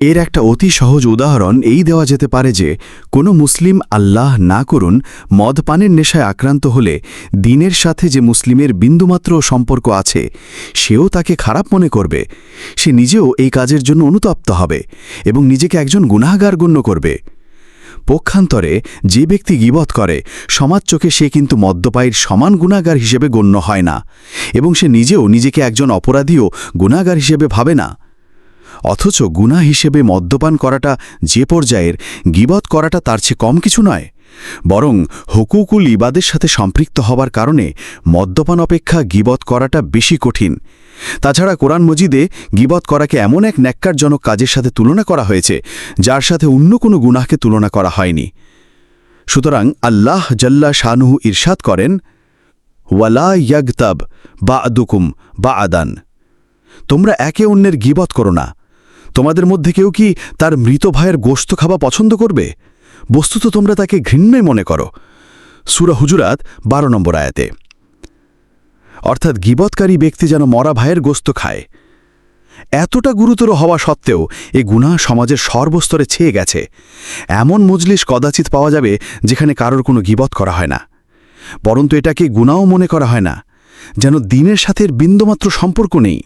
এর একটা অতি সহজ উদাহরণ এই দেওয়া যেতে পারে যে, কোনো মুসলিম আল্লাহ না করুন, মদ পানের নেশায় আক্রান্ত হলে দিনের সাথে যে মুসলিমের বিন্দুমাত্র সম্পর্ক আছে, সেও তাকে খারাপ মনে করবে। সে নিজেও এই কাজের জন্য অনুতপ্ত হবে এবং নিজেকে একজন গুনাহগার গণ্য করবে। পক্ষান্তরে, যে ব্যক্তি গিবত করে, সমাজ চোখে সে কিন্তু মদ্যপায়ের সমান গুণাগার হিসেবে গণ্য হয় না এবং সে নিজেও নিজেকে একজন অপরাধীও গুণাগার হিসেবে ভাবে না। অথচ গুণা হিসেবে মদ্যপান করাটা যে পর্যায়ের, গিবত করাটা তার চেয়ে কম কিছু নয়। বরং হুকুকুল ইবাদের সাথে সম্পৃক্ত হবার কারণে মদ্যপান অপেক্ষা গিবত করাটা বেশি কঠিন। তাছাড়া কোরআন মজিদে গিবত করাকে এমন এক ন্যাক্কারজনক কাজের সাথে তুলনা করা হয়েছে, যার সাথে অন্য কোনো গুনাহকে তুলনা করা হয়নি। সুতরাং আল্লাহ জাল্লা শাহনুহু ইরশাদ করেন, ওয়ালা ইয়াগতাব বা আদুকুম বা আদান তোমরা একে অন্যের গিবত করো না। তোমাদের মধ্যে কেউ কি তার মৃত ভাইয়ের গোস্ত খাওয়া পছন্দ করবে? বস্তুত তোমরা তাকে ঘৃণ্যই মনে করো। সুরা হুজুরাত, বারো নম্বর আয়াতে। অর্থাৎ গিবৎকারী ব্যক্তি যেন মরা ভাইয়ের গোস্ত খায়। এতটা গুরুতর হওয়া সত্ত্বেও এ গুণা সমাজের সর্বস্তরে ছেয়ে গেছে। এমন মজলিস কদাচিৎ পাওয়া যাবে যেখানে কারোর কোনো গিবত করা হয় না। পরন্তু এটাকে গুণাও মনে করা হয় না, যেন দিনের সাথে বিন্দুমাত্র সম্পর্ক নেই।